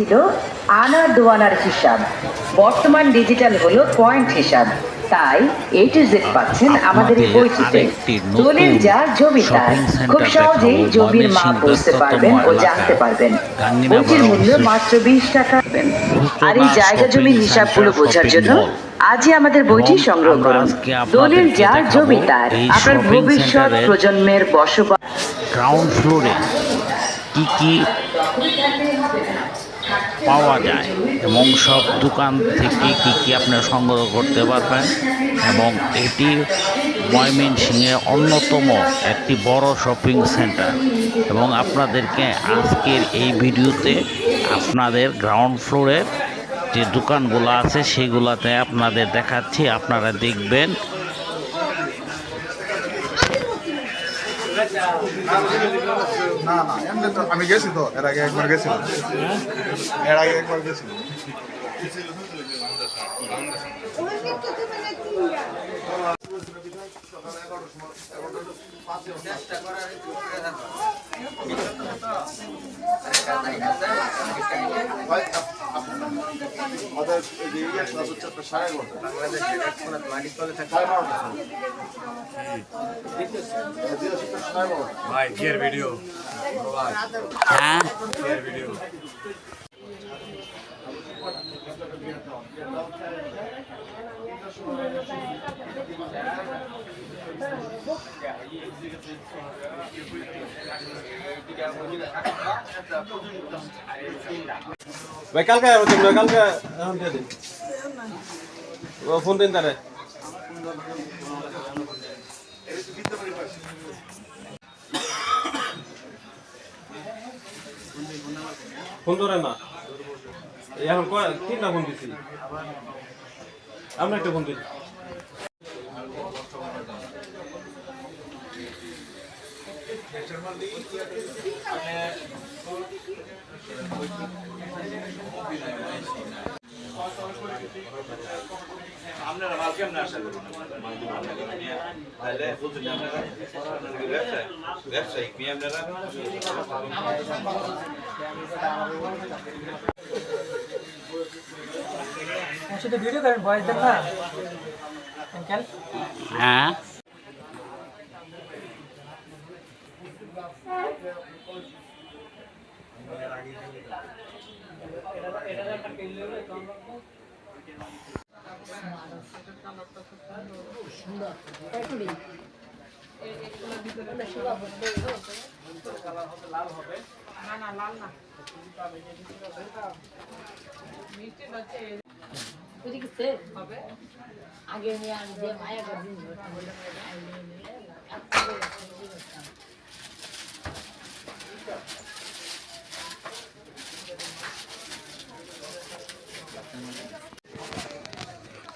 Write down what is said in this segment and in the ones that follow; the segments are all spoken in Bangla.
ছিল আনা দোয়ানার হিসাব। বর্তমান ডিজিটাল হলো পয়েন্ট হিসাব। তাই এ টু জেড পাচ্ছেন আমাদের এই বইটিতে। দলিল যার জমি তার খুব সহজেই জমির মাপ বুঝতে পারবেন ও জানতে পারবেন। বইটির মূল্য মাত্র বিশ টাকা। আর এই জায়গা জমির হিসাবগুলো বোঝার জন্য আজই আমাদের বইটি সংগ্রহ করুন। দলিল যার জমি তার আপনার ভবিষ্যৎ প্রজন্মের বসবাস। গ্রাউন্ড ফ্লোরে কি কি পাওয়া যায় এবং সব দোকান থেকে কি কি আপনারা সংগ্রহ করতে পারবেন এবং এটি ময়মনসিংহের অন্যতম একটি বড় শপিং সেন্টার। এবং আপনাদেরকে আজকের এই ভিডিওতে আপনাদের গ্রাউন্ড ফ্লোরের যে দোকানগুলো আছে সেগুলোতে আপনাদের দেখাচ্ছি, আপনারা দেখবেন না না, এমনি তো আমি গেছি তো, এর আগে একবার গেছিলাম। এর আগে একবার গেছিলাম। আমাদের ইয়ে ক্লাস হচ্ছে আপনার সাড়ে এগারোটা। সাড়ে বারোটা সাড়ে বারোটা ভাই বিয়ের ভিডিও হ্যাঁ? বিয়ের ভিডিও ভাই, কালকে হচ্ছে না কালকে এখন দিয়ে দিন। ও, ফোন দিন তারে। ফোন ধরে না। এখন তিনটা ফোন দিছি। আমরা একটা ফোন দিছি আপনারা মাল কেমন আসেন ব্যবসায়িক নিয়ে আপনারা শুধু ভিডিও করেন ভয়েস দেন না। হ্যাঁ। আগে নিয়ে আমি যে মায়া করদিন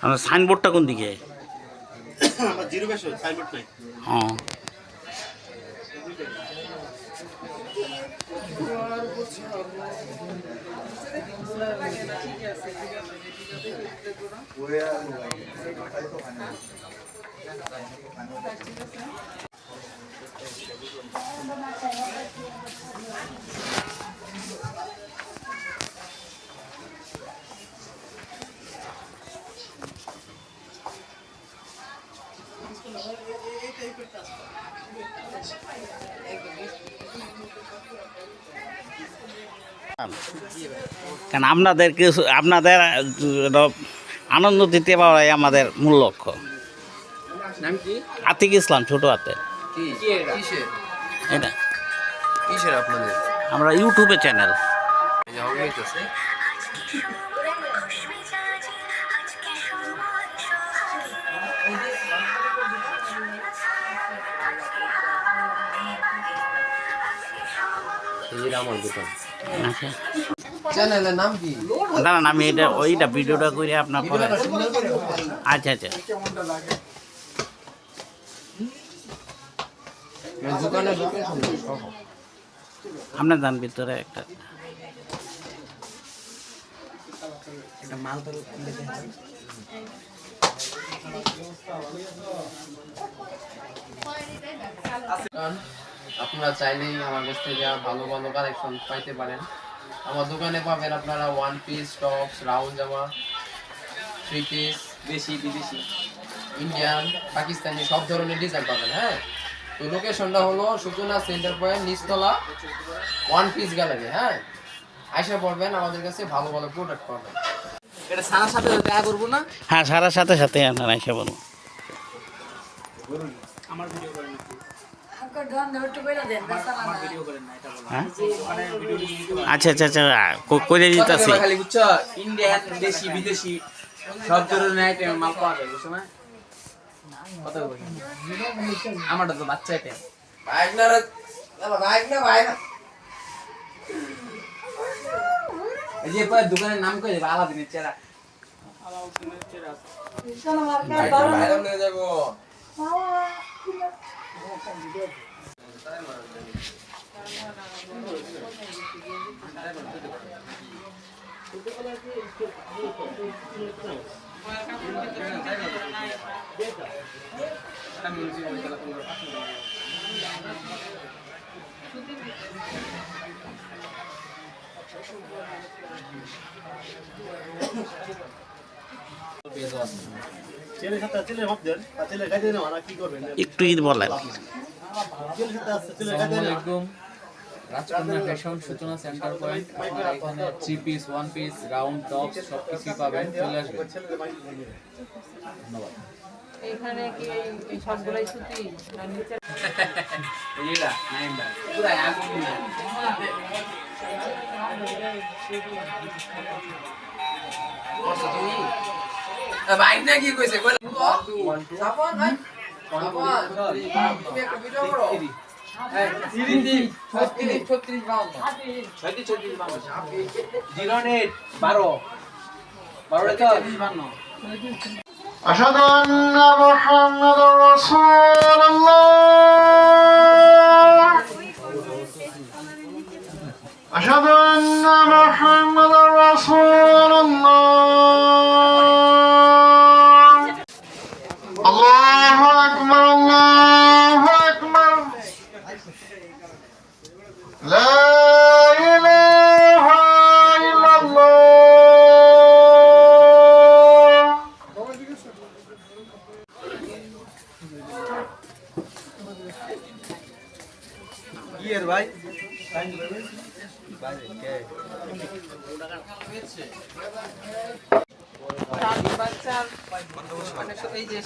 আমার সাইনবোর্ডটা কোন দিকে আমার জিরো বেশ সাইনবোর্ড নাই হ্যাঁ কারণ আপনাদের কিছু আপনাদের আনন্দ দিতে পারাই আমাদের মূল লক্ষ্য। আতিক ইসলাম ছোট হাতে। এটা। আমরা ইউটিউবে চ্যানেল। আমার দোকান। চ্যানেলের নাম কি? দাঁড়ান আমি এটা ওইটা ভিডিওটা করে আপনার পরে আচ্ছা আচ্ছা। আপনার দান ভিতরে একটা। আপনারা চাইলেই আমার কাছ থেকে ভালো ভালো কালেকশন পাইতে পারেন। আমার দোকানে পাবেন আপনারা ওয়ান পিস টপস রাউন্ড জামা থ্রি পিস দেশি বিদেশি। ইন্ডিয়ান পাকিস্তানি সব ধরনের ডিজাইন পাবেন হ্যাঁ? তো লোকেশনটা হলো সূচনা সেন্টার পয়েন্ট নিচতলা ওয়ান পিস গ্যালারি হ্যাঁ? আইসা পড়বেন আমাদের কাছে ভালো ভালো প্রোডাক্ট পাবেন। এটা সারার সাথে দেখা করব না? হ্যাঁ সারার সাথে সাথে আপনারা এসে বলুন। আমার ভিডিও করেন না। ভিডিও করেন না এটা বলো হ্যাঁ? মানে ভিডিও দিতে আচ্ছা আচ্ছা আচ্ছা ক- করে দিতেছি। খালি বুঝছ? ইন্ডিয়ান দেশি বিদেশি সব ধরনের আইটেম মাল পাওয়া যায় বুঝছ না? আমারটা তো বাচ্চা আইটেম বাইক না রে বাইক না না এই যে পরে দোকানের নাম কই দেবে আলাদিনের চেরা যাব একটু ঈদ বলেন রাজকন্যা ফ্যাশন সূচনা সেন্টার পয়েন্ট। আপনারা এখানে three piece one piece round tops সব কিছুই পাবেন। চলে আসবেন। এখানে কি সবগুলাই সুতি না নিচে? এইটা নাইমটা পুরো আগুন বাইক না কি কইছে কইলা সাবান ভাই সাবান তুমি একটা ভিডিও করো ছত্রিশ ছত্রিশ বাউন্ন ছয়টি ছত্রিশ বান্ন জিরো এইট বারো বারো ছত্রিশ বান্ন أشهد أن محمد رسول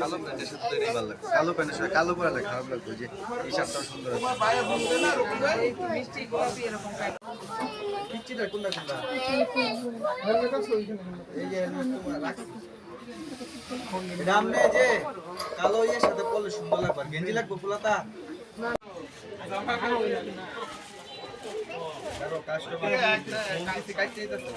কালো প্যান্টের সাথে কালো প্যান্টের সাথে কালো পরে লাগে খারাপ লাগবে যে এই শার্টটাও সুন্দর এই যে, কালো ইয়ের সাথে পরলে সুন্দর লাগবে। গেঞ্জি লাগবে ফুলাতা? কাস্টমার কাটতে দিতেছে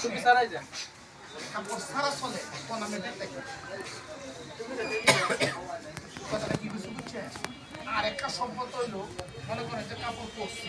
তুমি সারাই যান আর একটা সম্পদ হইল মনে করেন যে কাপড় পরছি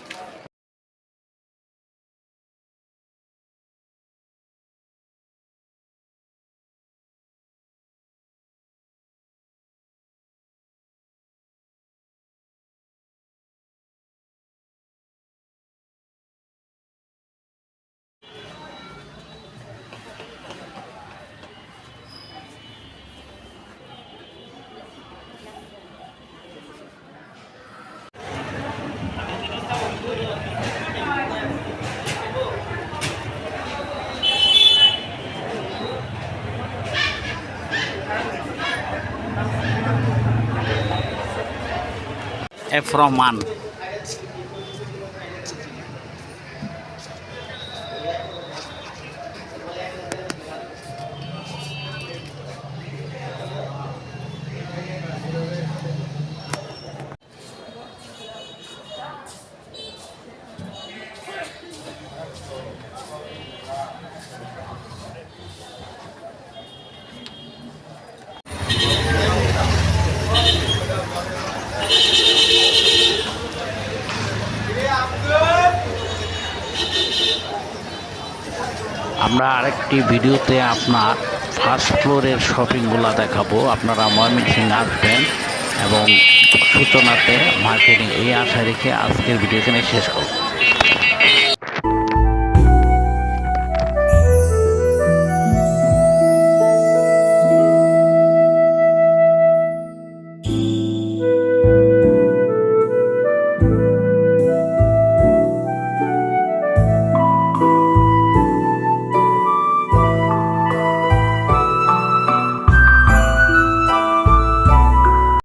É Efroman আমরা আরেকটি ভিডিওতে আপনার ফার্স্ট ফ্লোরের শপিংগুলো দেখাবো। আপনারা ময়মনসিং আসবেন এবং সূচনাতে মার্কেটিং এই আশা রেখে আজকের ভিডিও এখানে শেষ করব।